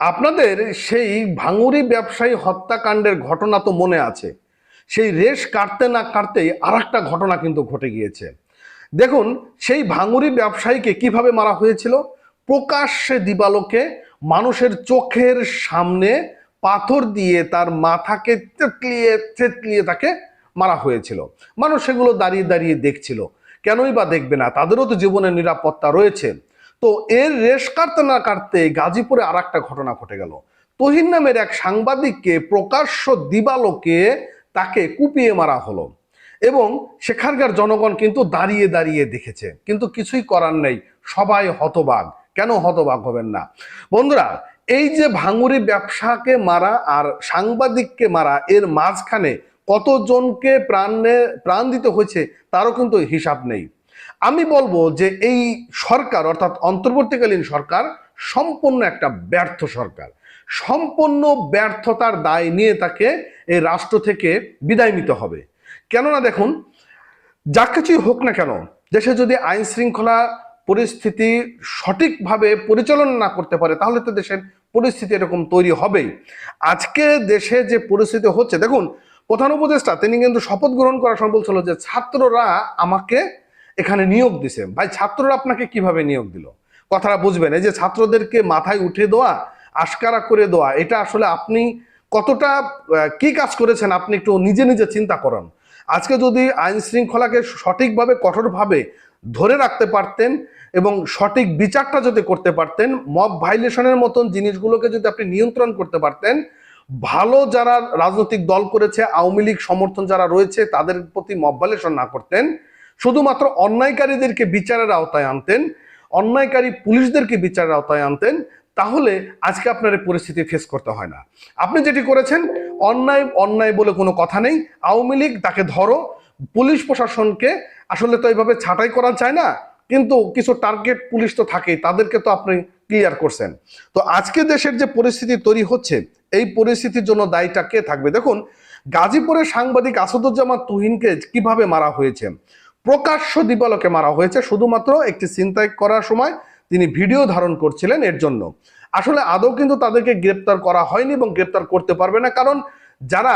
আপনাদের সেই ভাঙুরি ব্যবসায়ী হত্যাকাণ্ডের ঘটনা তো মনে আছে। সেই রেশ কাটতে না কাটতেই আর ঘটনা কিন্তু ঘটে গিয়েছে। দেখুন, সেই ভাঙুরি ব্যবসায়ীকে কীভাবে মারা হয়েছিল? প্রকাশ্যে দিবালোকে মানুষের চোখের সামনে পাথর দিয়ে তার মাথাকে চেতলিয়ে চেতলিয়ে তাকে মারা হয়েছিল। মানুষ সেগুলো দাঁড়িয়ে দাঁড়িয়ে দেখছিল। কেনই বা দেখবে না? তাদেরও তো জীবনের নিরাপত্তা রয়েছে। তো এর রেশ কাটতে না কাটতে গাজীপুরে আর একটা ঘটনা ঘটে গেল। তহিন নামের এক সাংবাদিককে প্রকাশ্য দিবালোকে তাকে কুপিয়ে মারা হলো এবং সেখানকার জনগণ কিন্তু দাঁড়িয়ে দাঁড়িয়ে দেখেছে। কিন্তু কিছুই করার নেই, সবাই হতবাক। কেন হতবাক হবেন না? বন্ধুরা, এই যে ভাঙুরি ব্যবসাকে মারা আর সাংবাদিককে মারা, এর মাঝখানে কতজনকে প্রাণে প্রাণ দিতে হয়েছে তারও কিন্তু হিসাব নেই। আমি বলব যে এই সরকার, অর্থাৎ অন্তর্বর্তীকালীন সরকার সম্পূর্ণ একটা ব্যর্থ সরকার। সম্পূর্ণ ব্যর্থতার দায় নিয়ে তাকে এই রাষ্ট্র থেকে বিদায় নিতে হবে। কেননা দেখুন, যা কিছুই হোক না কেন, দেশে যদি আইন শৃঙ্খলা পরিস্থিতি সঠিকভাবে পরিচালনা না করতে পারে, তাহলে তো দেশের পরিস্থিতি এরকম তৈরি হবেই। আজকে দেশে যে পরিস্থিতি হচ্ছে, দেখুন, প্রধান উপদেষ্টা, তিনি কিন্তু শপথ গ্রহণ করার সময় বলছিল যে ছাত্ররা আমাকে এখানে নিয়োগ দিছে। ভাই, ছাত্ররা আপনাকে কীভাবে নিয়োগ দিল? কথাটা বুঝবেন, এই যে ছাত্রদেরকে মাথায় উঠে দেওয়া, আশকারা করে দেওয়া, এটা আসলে আপনি কতটা কি কাজ করেছেন আপনি একটু নিজে নিজে চিন্তা করেন। আজকে যদি আইন শৃঙ্খলাকে সঠিকভাবে, কঠোরভাবে ধরে রাখতে পারতেন এবং সঠিক বিচারটা যদি করতে পারতেন মব ভাইলেশনের মতন জিনিসগুলোকে যদি আপনি নিয়ন্ত্রণ করতে পারতেন, ভালো যারা রাজনৈতিক দল করেছে, আওয়ামী লীগ সমর্থন যারা রয়েছে, তাদের প্রতি মব ভাইলেশন না করতেন শুধুমাত্র অন্যায়কারীদেরকে বিচারের আওতায় আনতেন, অন্যায়কারী পুলিশদেরকে বিচারের আওতায় আনতেন, তাহলে আজকে আপনার এই পরিস্থিতি ফেস করতে হয় না। আপনি যেটি করেছেন, অন্যায় অন্যায় বলে কোনো কথা নেই, আওয়ামী লীগ তাকে ধরো, পুলিশ প্রশাসনকে আসলে তো এইভাবে ছাঁটাই করা যায় না, কিন্তু কিছু টার্গেট পুলিশ তো থাকেই, তাদেরকে তো আপনি ক্লিয়ার করছেন। তো আজকে দেশের যে পরিস্থিতি তৈরি হচ্ছে, এই পরিস্থিতির জন্য দায়ীটা কে থাকবে? দেখুন, গাজীপুরের সাংবাদিক আসাদুজ্জামান তুহিনকে কীভাবে মারা হয়েছে? প্রকাশ্য দিবালোকে মারা হয়েছে শুধুমাত্র একটি চিন্তাই করার সময় তিনি ভিডিও ধারণ করছিলেন এর জন্য। আসলে আদৌ কিন্তু তাদেরকে গ্রেপ্তার করা হয়নি এবং গ্রেপ্তার করতে পারবে না, কারণ যারা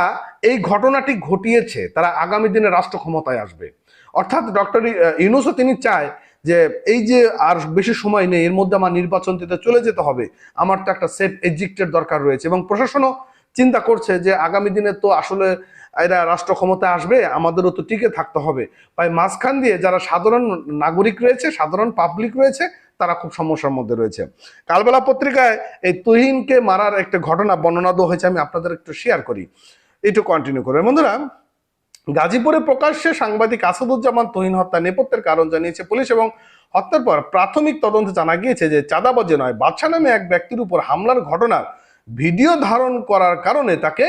এই ঘটনাটি ঘটিয়েছে, তারা আগামী দিনে রাষ্ট্র ক্ষমতায় আসবে। অর্থাৎ ডক্টর ইউনুসও তিনি চায় যে, এই যে আর বেশি সময় নেই, এর মধ্যে আমার নির্বাচন দিতে চলে যেতে হবে, আমার তো একটা সেফ এক্সিক্টের দরকার রয়েছে। এবং প্রশাসনও চিন্তা করছে যে আগামী দিনে তো আসলে এরা রাষ্ট্র ক্ষমতায় আসবে, আমাদেরও তো টিকে থাকতে হবে। তাই মাঝখান দিয়ে যারা সাধারণ নাগরিক রয়েছে, সাধারণ পাবলিক রয়েছে, তারা খুব সমস্যার মধ্যে রয়েছে। কালবেলা পত্রিকায় এই তুহিনকে মারার একটা ঘটনা বর্ণনা দেওয়া হয়েছে, আমি আপনাদের একটু শেয়ার করি। একটু কন্টিনিউ করবে বন্ধুরা, গাজীপুরে প্রকাশ্যে সাংবাদিক আসাদুজ্জামান তুহিন হত্যা নেপথ্যের কারণ জানিয়েছে পুলিশ এবং হত্যার পর প্রাথমিক তদন্তে জানা গিয়েছে যে চাঁদাবাজি নয়, বাদশা নামে এক ব্যক্তির উপর হামলার ঘটনার ভিডিও ধারণ করার কারণে তাকে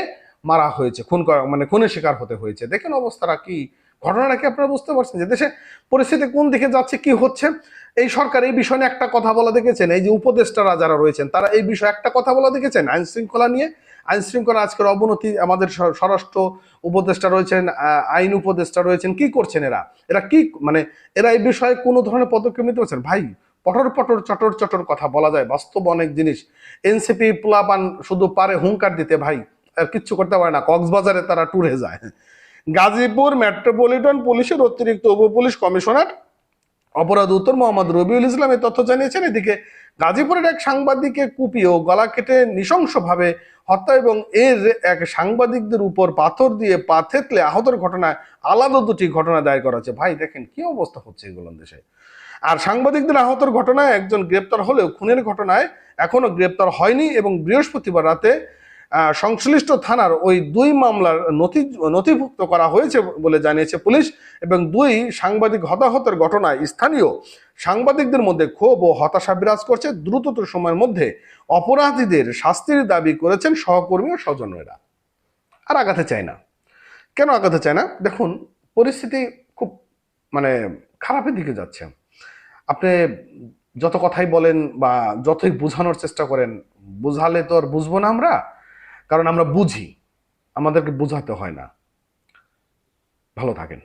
মারা হয়েছে, খুন করা মানে খুনের শিকার হতে হয়েছে। দেখেন অবস্থাটা কি? ঘটনাটা কি আপনারা বুঝতে পারছেন যে দেশে পরিস্থিতি কোন দিকে যাচ্ছে, কি হচ্ছে? এই সরকার এই বিষয়ে নিয়ে একটা কথা বলা দেখেছেন, এই যে উপদেষ্টারা যারা রয়েছেন, তারা এই বিষয়ে একটা কথা বলা দেখেছেন? আইন শৃঙ্খলা নিয়ে, আইন শৃঙ্খলা আজকের অবনতি, আমাদের স্বরাষ্ট্র উপদেষ্টা রয়েছেন আইন উপদেষ্টা রয়েছেন, কি করছেন এরা? এরা কি মানে এরা এই বিষয়ে কোনো ধরনের পদক্ষেপ নিতে পারছেন? ভাই পটর পটর চটর চটর কথা বলা যায়। বাস্তব অনেক জিনিস। এনসিপি প্লাবান শুধু পারে হুঙ্কার দিতে ভাই। আর কিচ্ছু করতে পারে না। কক্সবাজারে তারা ট্যুরে যায়। গাজীপুর মেট্রোপলিটন পুলিশের অতিরিক্ত উপ পুলিশ কমিশনার অপরাধ উত্তর মোহাম্মদ রবিউল ইসলাম এই তথ্য জানিয়েছেন। এদিকে গাজীপুরের এক সাংবাদিককে কুপিয়ে ও গলা কেটে নৃশংসভাবে হত্যা এবং এর এক সাংবাদিকদের উপর পাথর দিয়ে পা থেতলে আহতের ঘটনায় আলাদা দুটি ঘটনা দায়ের করা হচ্ছে ভাই, দেখেন কি অবস্থা হচ্ছে এগুলো দেশে। আর সাংবাদিকদের আহতর ঘটনায় একজন গ্রেপ্তার হলেও খুনের ঘটনায় এখনও গ্রেপ্তার হয়নি এবং বৃহস্পতিবার রাতে সংশ্লিষ্ট থানার ওই দুই মামলার নথি, নথিভুক্ত করা হয়েছে বলে জানিয়েছে পুলিশ এবং দুই সাংবাদিক হতাহতের ঘটনায় স্থানীয় সাংবাদিকদের মধ্যে ক্ষোভ ও হতাশা বিরাজ করছে। দ্রুততর সময়ের মধ্যে অপরাধীদের শাস্তির দাবি করেছেন সহকর্মী ও স্বজনেরা। আর আগাতে চায় না। কেন আগাতে চায় না? দেখুন, পরিস্থিতি খুব মানে খারাপের দিকে যাচ্ছে। আপনি যত কথাই বলেন বা যতই বোঝানোর চেষ্টা করেন, বোঝালে তো আর বুঝব না আমরা। কারণ আমরা বুঝি আমাদেরকে বোঝাতে হয় না। ভালো থাকেন।